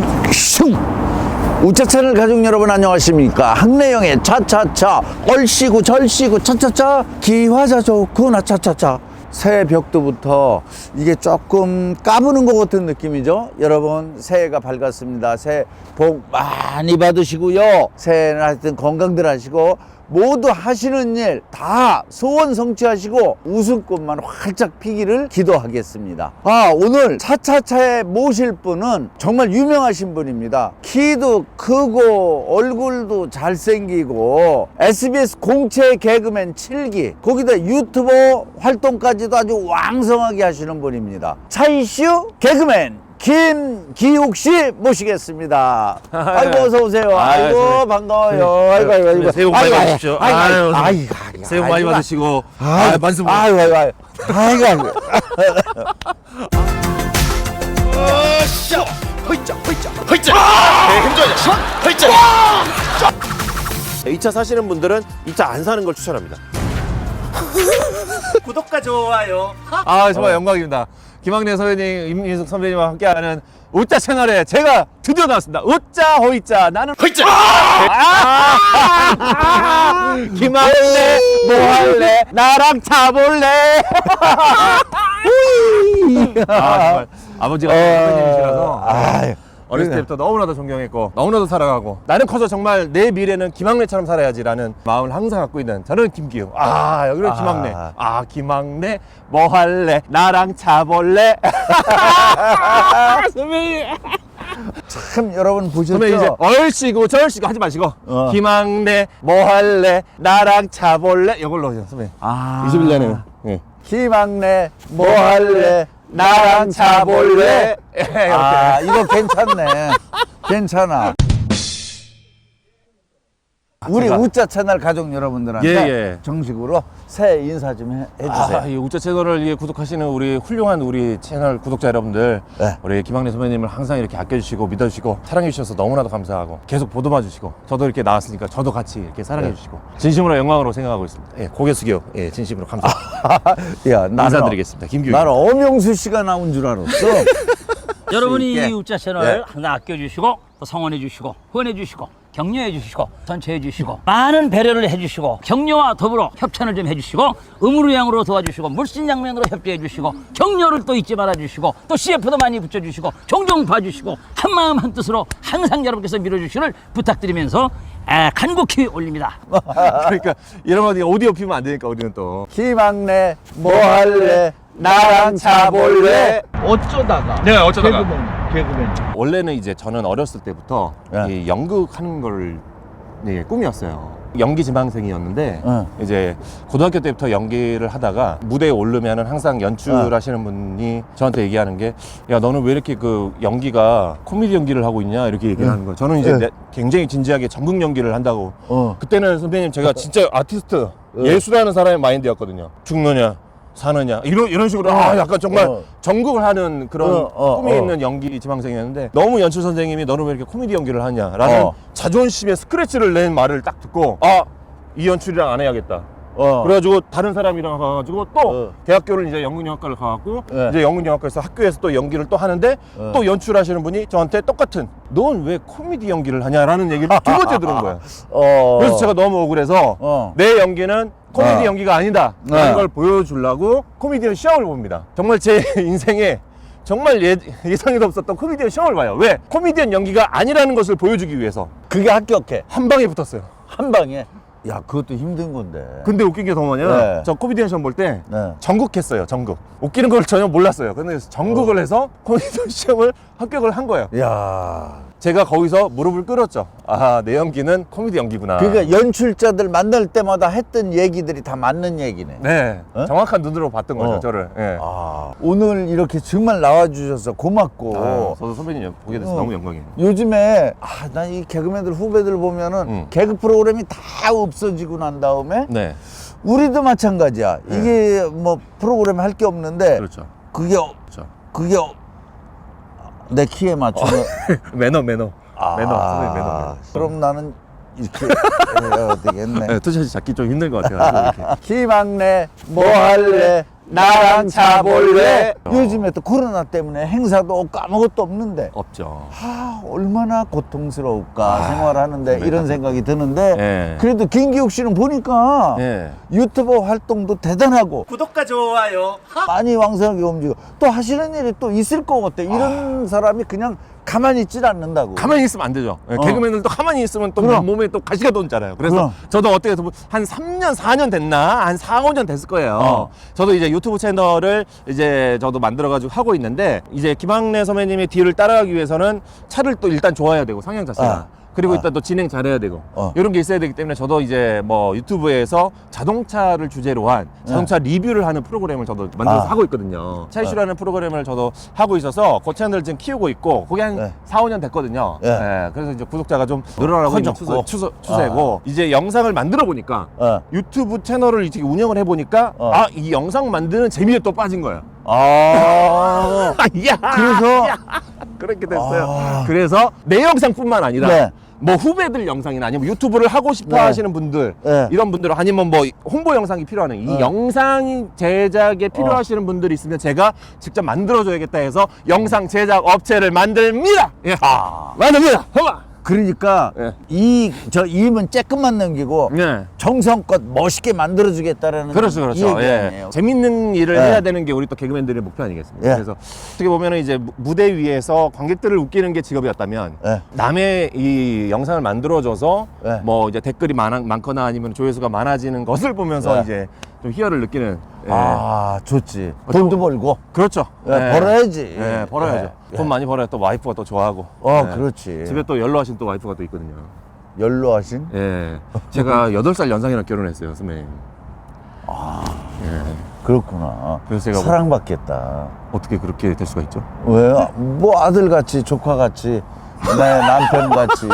슝슝. 우차차를 가족 여러분 안녕하십니까? 학내영의 차차차 얼씨구 절씨구 차차차 기화자 좋구나 차차차. 새해 벽두부터 이게 조금 까부는 것 같은 느낌이죠? 여러분 새해가 밝았습니다. 새해 복 많이 받으시고요. 새해는 하여튼 건강들 하시고 모두 하시는 일 다 소원 성취하시고 웃음꽃만 활짝 피기를 기도하겠습니다. 아, 오늘 차차차에 모실 분은 정말 유명하신 분입니다. 키도 크고 얼굴도 잘생기고 SBS 공채 개그맨 7기 거기다 유튜버 활동까지도 아주 왕성하게 하시는 분입니다. 차이슈 개그맨 김기욱 씨 모시겠습니다. 아이고 어서 오세요. 아, 아이고 네. 반가워요. 아이고 아이고 아이고. 새해 복 많이 아이고, 받으십시오. 아이고 아유, 아이고 아이고 아이고. 새해 복 많이 아이고, 받으시고 아이고, 아, 말씀 아이고 아이고 아이고. 아이고 아이고. 으쌰 허이짜 허이짜 허이짜 힘줘야 허이짜 2차 사시는 분들은 2차 안 사는 걸 추천합니다 구독과 좋아요. 아 정말 영광입니다. 김학래 선배님, 임민숙 선배님과 함께하는 우짜 채널에 제가 드디어 나왔습니다. 우짜 호이짜 나는 허이짜 아! 김학래 뭐 할래 나랑 차볼래 아 정말 아버지가 선배님이시라서 아유. 어렸을 때부터 너무나도 존경했고 너무나도 사랑하고 나는 커서 정말 내 미래는 김학래처럼 살아야지라는 마음을 항상 갖고 있는 저는 김기우 아 여기는 아. 김학래. 아 김학래? 뭐 할래? 나랑 차볼래? 선배님. 참 여러분 보셨죠? 선배님 이제 얼씨구 절씨구 하지 마시고 어. 김학래 뭐 할래? 나랑 차볼래? 이걸로 해요 선배님. 아. 21년에는 예. 김학래 뭐 할래 나랑 이렇게 아 이거 괜찮네. 괜찮아 우리 제가- 우짜 채널 가족 여러분들한테 예, 예. 정식으로 새해 인사 좀 해, 해주세요 아, 이 우짜 채널을 예, 구독하시는 우리 훌륭한 우리 채널 구독자 여러분들, 네. 우리 김학래 선배님을 항상 이렇게 아껴주시고 믿어주시고 사랑해주셔서 너무나도 감사하고 계속 보도봐 주시고 저도 이렇게 나왔으니까 저도 같이 이렇게 사랑해주시고 진심으로 영광으로 생각하고 있습니다. 예, 고개 숙여, 예, 진심으로 감사합니다. 야 나는 인사드리겠습니다. 김규희. 나는 엄영수 씨가 나온 줄 알았어 여러분이 있게. 이 우짜 채널 네. 항상 아껴주시고 또 성원해주시고 후원해주시고 격려해주시고 전체해주시고 많은 배려를 해주시고 격려와 더불어 협찬을 좀 해주시고 음으로양으로 도와주시고 물신양면으로 협조해주시고 격려를 또 잊지 말아주시고 또 CF도 많이 붙여주시고 종종 봐주시고 한마음 한뜻으로 항상 여러분께서 밀어주시를 부탁드리면서 에, 간곡히 올립니다. 그러니까 이런 거 오디오 피면 안 되니까 우리는 또. 김학래 뭐 할래 나랑 차볼래 어쩌다가. 네, 어쩌다가. 개그맨 개그맨 원래는 이제 저는 어렸을 때부터 네. 이 연극 하는 걸 네, 꿈이었어요. 연기 지망생이었는데 네. 이제 고등학교 때부터 연기를 하다가 무대에 오르면은 항상 연출하시는 분이 저한테 얘기하는 게 야 너는 왜 이렇게 그 연기가 코미디 연기를 하고 있냐 이렇게 얘기를 하는 거예요. 저는 이제 네. 내- 굉장히 진지하게 전국 연기를 한다고 어. 그때는 선배님 제가 진짜 아티스트 예술하는 사람의 마인드였거든요. 죽느냐 사느냐 이런 이런 식으로 아 약간 정말 어. 전국을 하는 그런 어, 어, 꿈이 어. 있는 연기 지망생이었는데 너무 연출 선생님이 너는 왜 이렇게 코미디 연기를 하냐라는 어. 자존심의 스크래치를 낸 말을 딱 듣고 아 이 연출이랑 안 해야겠다. 어. 그래가지고 다른 사람이랑 가가지고 또 어. 대학교를 이제 연극영화과를 가갖고 네. 이제 연극영화과에서 학교에서 또 연기를 또 하는데 어. 또 연출하시는 분이 저한테 똑같은 넌 왜 코미디 연기를 하냐라는 얘기를 두 번째 들은 거예요. 어. 그래서 제가 너무 억울해서 어. 내 연기는 코미디 어. 연기가 아니다. 네. 라는 걸 보여주려고 코미디언 시험을 봅니다. 정말 제 인생에 정말 예, 예상에도 없었던 코미디언 시험을 봐요. 왜? 코미디언 연기가 아니라는 것을 보여주기 위해서. 그게 합격해. 한 방에 붙었어요. 한 방에? 야 그것도 힘든 건데. 근데 웃긴 게 더 뭐냐? 네. 저 코미디언 시험 볼 때 네. 전국 했어요 전국. 웃기는 걸 전혀 몰랐어요. 근데 전국을 해서 코미디언 시험을 합격을 한 거예요. 야 제가 거기서 무릎을 꿇었죠 아 내 연기는 코미디 연기구나 그러니까 연출자들 만날 때마다 했던 얘기들이 다 맞는 얘기네 네 어? 정확한 눈으로 봤던 거죠 어. 저를 예. 아 오늘 이렇게 정말 나와주셔서 고맙고 아, 저도 선배님 보게 돼서 어. 너무 영광이에요. 요즘에 아, 난 이 개그맨들 후배들 보면은 음. 개그 프로그램이 다 없어지고 난 다음에 네, 우리도 마찬가지야. 이게 뭐 프로그램 할 게 없는데 그렇죠. 그게 어- 그렇죠. 그게 어- 내 키에 맞추면 매너, 매너, 아, 매너, 매너. 매너. 그럼 나는 이렇게 해야 되겠네. 네, 투샷이 잡기 좀 힘든 것 같아요. 이렇게. 김학래 뭐 할래 나랑 차 볼래? 요즘에 또 코로나 때문에 행사도 없고 아무것도 없는데 없죠. 아, 얼마나 고통스러울까 아, 생활하는데 정말 이런 생각이 드는데 예. 그래도 김기욱 씨는 보니까 예. 유튜버 활동도 대단하고 구독과 좋아요. 많이 왕성하게 움직이고 또 하시는 일이 또 있을 것 같아 이런 사람이 그냥 가만히 있질 않는다고 가만히 있으면 안 되죠. 예, 어. 개그맨들도 가만히 있으면 또 그럼. 몸에 또 가시가 돈잖아요. 그래서 그럼. 저도 어떻게 보면 한 3년, 4년 됐나? 한 4, 5년 됐을 거예요. 어. 저도 이제 유튜브 채널을 이제 저도 만들어가지고 하고 있는데 이제 김학래 선배님의 뒤를 따라가기 위해서는 차를 또 일단 좋아해야 되고 상향 자세가. 아. 그리고 아. 일단 또 진행 잘해야 되고 어. 이런 게 있어야 되기 때문에 저도 이제 뭐 유튜브에서 자동차를 주제로 한 자동차 리뷰를 하는 프로그램을 저도 만들어서 네. 아. 하고 있거든요. 차 이슈라는 프로그램을 저도 하고 있어서 그 채널을 지금 키우고 있고 그게 한 네. 4, 5년 됐거든요. 예. 예, 그래서 이제 구독자가 좀 늘어나고 있는 커졌고. 추세, 추세, 고 이제 영상을 만들어 보니까 어. 유튜브 채널을 이제 운영을 해 보니까 어. 아 이 영상 만드는 재미에 또 빠진 거예요. 아 야, 그래서 그렇게 됐어요. 아. 그래서 내 영상뿐만 아니라 네. 뭐 후배들 영상이나 아니면 유튜브를 하고 싶어 네. 하시는 분들 네. 이런 분들 아니면 뭐 홍보 영상이 필요하는 이 네. 영상 제작에 필요하시는 분들이 있으면 제가 직접 만들어줘야겠다 해서 영상 제작 업체를 만듭니다. 예. 아. 만듭니다. 허마. 그러니까 예. 이저 임은 쬐끔만 넘기고 예. 정성껏 멋있게 만들어주겠다라는 그렇죠, 이 그렇죠. 얘기 예. 아니에요. 재밌는 일을 예. 해야 되는 게 우리 또 개그맨들의 목표 아니겠습니까? 예. 그래서 어떻게 보면은 이제 무- 무대 위에서 관객들을 웃기는 게 직업이었다면 예. 남의 이 영상을 만들어줘서 예. 뭐 이제 댓글이 많아, 많거나 아니면 조회수가 많아지는 것을 보면서 예. 이제 좀 희열을 느끼는. 예. 아 좋지 돈도 벌고 그렇죠. 예, 벌어야지. 예, 벌어야죠. 예. 돈 많이 벌어야 또 와이프가 또 좋아하고. 어 예. 그렇지 집에 또 연로하신 또 와이프가 또 있거든요. 연로하신 예. 제가 8살 연상이랑 결혼했어요, 선배님. 그렇구나 그래서 제가 뭐- 사랑받겠다 어떻게 그렇게 될 수가 있죠? 왜? 뭐 아들같이 조카같이 내 남편같이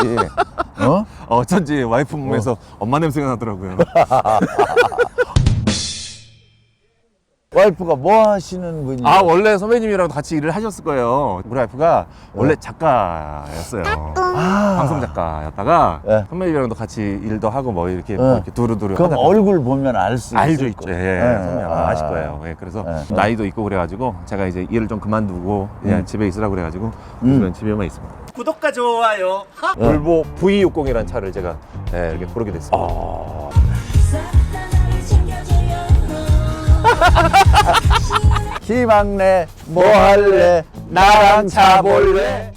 어? 어쩐지 와이프 몸에서 엄마 냄새가 나더라고요. 와이프가 뭐 하시는 분이 아 원래 선배님이랑 같이 일을 하셨을 거예요. 우리 와이프가 원래 작가였어요. 아. 방송 작가였다가 예. 선배님이랑도 같이 일도 하고 뭐 이렇게, 예. 뭐 이렇게 두루두루 그럼 하다가 얼굴 보면 알 수 있을 알죠 거. 있죠. 예, 예. 선배님 아마 아실 거예요. 예, 그래서 예. 나이도 있고 그래가지고 제가 이제 일을 좀 그만두고 그냥 음. 집에 있으라고 그래가지고 요즘엔 집에만 있습니다. 구독과 좋아요. 예. 볼보 V60이라는 차를 제가 예, 이렇게 고르게 됐습니다. 아. 희망내 뭐 할래? 나랑 차 볼래